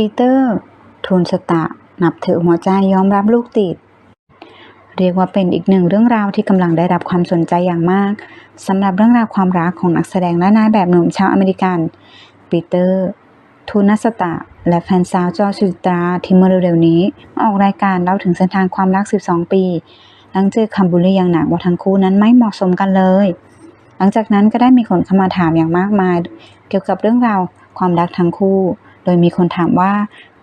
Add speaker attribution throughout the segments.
Speaker 1: ปีเตอร์ ทูลสตะ นับถือหัวใจยอมรับลูกติด เรียกว่าเป็นอีกหนึ่งเรื่องราวที่กำลังได้รับความสนใจอย่างมากสำหรับเรื่องราวความรักของนักแสดงและนายแบบหนุ่มชาวอเมริกันปีเตอร์ ทูนัสตะ และแฟนสาวจอสุตราที่เมื่อเร็วๆนี้ ออกรายการเล่าถึงเส้นทางความรัก 12 ปี หลังเจอคำบูลลี่อย่างหนักว่าทั้งคู่นั้นไม่เหมาะสมกันเลย หลังจากนั้นก็ได้มีคนเข้ามาถามอย่างมากมาย เกี่ยวกับเรื่องราวความรักทั้งคู่ ดยมีคนถามว่า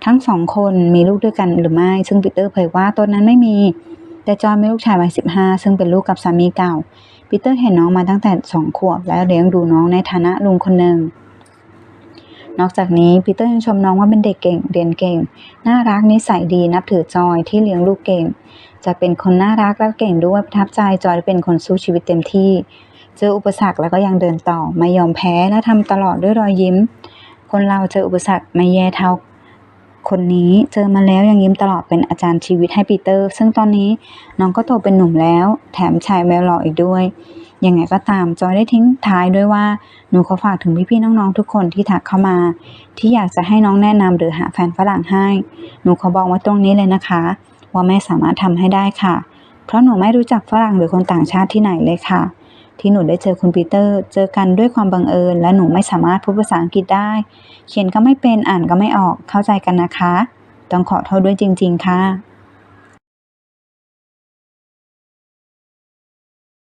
Speaker 1: ทั้งสองคนมีลูกด้วยกันหรือไม่ ซึ่งปีเตอร์เผยว่าตนนั้นไม่มี แต่จอห์นมีลูกชายวัย15ซึ่งเป็นลูกกับสามีเก่า ปีเตอร์เห็นน้องมาตั้งแต่สองขวบและเลี้ยงดูน้องในฐานะลุงคนหนึ่ง นอกจากนี้ปีเตอร์ยังชมน้องว่าเป็นเด็กเก่ง เรียนเก่ง น่ารักนิสัยดีนับถือจอยที่เลี้ยงลูกเก่ง จะเป็นคนน่ารักและเก่งด้วยประทับใจจอยเป็นคนสู้ชีวิตเต็มที่ เจออุปสรรคแล้วก็ยังเดินต่อไม่ยอมแพ้และทำตลอดด้วยรอยยิ้ม คนเราเจออุปสรรคไม่แย่เท่าคนนี้เจอมาแล้วยังยิ้มตลอดเป็นอาจารย์ชีวิตให้ปีเตอร์ ซึ่งตอนนี้น้องก็โตเป็นหนุ่มแล้ว แถมชายแววหล่ออีกด้วย ยังไงก็ตามจอยได้ทิ้งท้ายด้วยว่าหนูขอฝากถึงพี่ๆน้องๆทุกคนที่ทักเข้ามา ที่อยากจะให้น้องแนะนำหรือหาแฟนฝรั่งให้ หนูขอบอกว่าตรงนี้เลยนะคะ ว่าไม่สามารถทำให้ได้ค่ะ เพราะหนูไม่รู้จักฝรั่งหรือคนต่างชาติที่ไหนเลยค่ะ ที่หนูได้เจอคุณปีเตอร์ เจอกันด้วยความบังเอิญ และหนูไม่สามารถพูดภาษาอังกฤษได้ เขียนก็ไม่เป็นอ่านก็ไม่ออกเข้าใจกันนะคะ ต้องขอโทษด้วยจริง ๆ ค่ะ